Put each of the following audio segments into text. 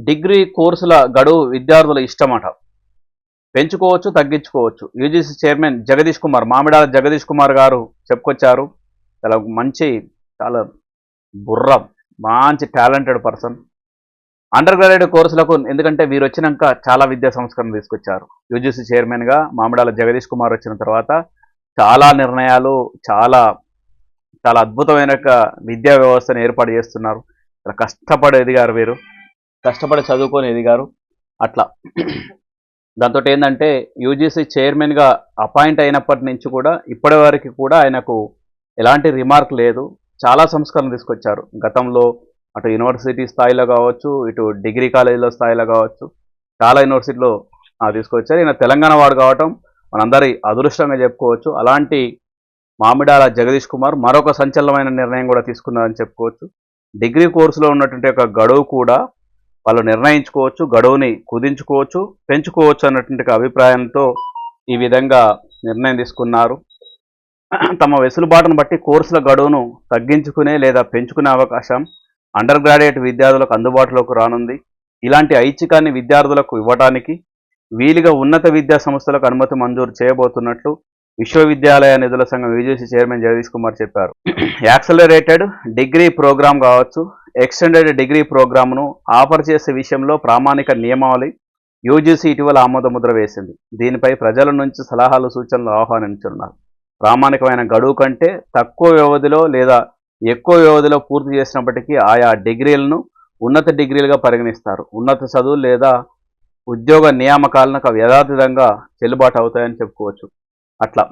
Degree కోర్సుల గడువు విద్యార్థుల ఇష్టమట. పెంచుకోవచ్చు తగ్గించుకోవచ్చు. యూజీసీ చైర్మన్ జగదీష్ కుమార్ మామిడాల జగదీష్ కుమార్ గారు చెప్పుకొచ్చారు. చాలా మంచి చాలా బుర్ర మంచి టాలెంటెడ్ పర్సన్. అండర్ గ్రాడ్యుయేట్ కోర్సులకు ఎందుకంటే వీరు వచ్చినాక చాలా విద్యా సంస్కరణ తీసుకొచ్చారు. యూజీసీ చైర్మన్గా మామిడాల జగదీష్ కుమార్ వచ్చిన తర్వాత చాలా నిర్ణయాలు చాలా చాలా అద్భుతమైన విద్యా వ్యవస్థను ఏర్పాటు చేస్తున్నారు. చాలా కష్టపడి ఎదిగారు వీరు. కష్టపడి చదువుకొని ఎదిగారు అట్లా. దాంతో ఏంటంటే యూజీసీ చైర్మన్గా అపాయింట్ అయినప్పటి నుంచి కూడా ఇప్పటి వరకు కూడా ఆయనకు ఎలాంటి రిమార్క్ లేదు. చాలా సంస్కరణ తీసుకొచ్చారు. గతంలో అటు యూనివర్సిటీ స్థాయిలో కావచ్చు ఇటు డిగ్రీ కాలేజీలో స్థాయిలో కావచ్చు చాలా యూనివర్సిటీలో తీసుకొచ్చారు. ఈయన తెలంగాణ వాడు కావటం మనందరి అదృష్టంగా చెప్పుకోవచ్చు. అలాంటి మామిడాల జగదీష్ కుమార్ మరొక సంచలనమైన నిర్ణయం కూడా తీసుకున్నారని చెప్పుకోవచ్చు. డిగ్రీ కోర్సులో ఉన్నటువంటి ఒక గడువు కూడా వాళ్ళు నిర్ణయించుకోవచ్చు గడువుని కుదించుకోవచ్చు పెంచుకోవచ్చు అన్నటువంటి అభిప్రాయంతో ఈ విధంగా నిర్ణయం తీసుకున్నారు. తమ వెసులుబాటును బట్టి కోర్సుల గడువును తగ్గించుకునే లేదా పెంచుకునే అవకాశం అండర్ గ్రాడ్యుయేట్ విద్యార్థులకు అందుబాటులోకి రానుంది. ఇలాంటి ఐచ్ఛికాన్ని విద్యార్థులకు ఇవ్వడానికి వీలుగా ఉన్నత విద్యా సంస్థలకు అనుమతి మంజూరు చేయబోతున్నట్లు విశ్వవిద్యాలయ నిధుల సంఘం యూజీసీ చైర్మన్ జగదీష్ కుమార్ చెప్పారు. యాక్సలరేటెడ్ డిగ్రీ ప్రోగ్రామ్ కావచ్చు ఎక్స్టెండెడ్ డిగ్రీ ప్రోగ్రామ్ను ఆఫర్ చేసే విషయంలో ప్రామాణిక నియమావళి యూజీసీ ఇటీవల ఆమోద ముద్ర వేసింది. దీనిపై ప్రజల నుంచి సలహాలు సూచనలు ఆహ్వానించున్నారు ప్రామాణికమైన గడువు కంటే తక్కువ వ్యవధిలో లేదా ఎక్కువ వ్యవధిలో పూర్తి చేసినప్పటికీ ఆయా డిగ్రీలను ఉన్నత డిగ్రీలుగా పరిగణిస్తారు. ఉన్నత చదువు లేదా ఉద్యోగ నియామకాలను అవి యథాతథంగా చెల్లుబాటు అవుతాయని చెప్పుకోవచ్చు. అట్లా.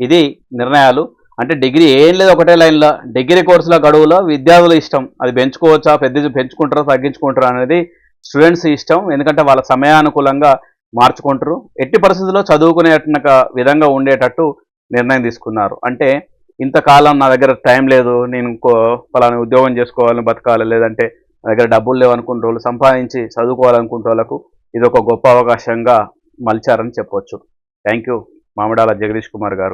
ఇది నిర్ణయాలు. అంటే డిగ్రీ ఏం లేదు ఒకటే లైన్లో. డిగ్రీ కోర్సుల గడువులో విద్యార్థుల ఇష్టం. అది పెంచుకోవచ్చా పెద్ద పెంచుకుంటారా తగ్గించుకుంటారా అనేది స్టూడెంట్స్ ఇష్టం. ఎందుకంటే వాళ్ళ సమయానుకూలంగా మార్చుకుంటారు. ఎట్టి పరిస్థితుల్లో చదువుకునే విధంగా ఉండేటట్టు నిర్ణయం తీసుకున్నారు. అంటే ఇంతకాలం నా దగ్గర టైం లేదు నేను ఇంకో ఫలాని ఉద్యోగం చేసుకోవాలని బతకాలి లేదంటే నా దగ్గర డబ్బులు లేవనుకుంటే వాళ్ళు సంపాదించి చదువుకోవాలనుకుంటే వాళ్ళకు ఇది ఒక గొప్ప అవకాశంగా మలిచారని చెప్పవచ్చు థ్యాంక్ యూ. మామిడాల జగదీష్ కుమార్ గారు.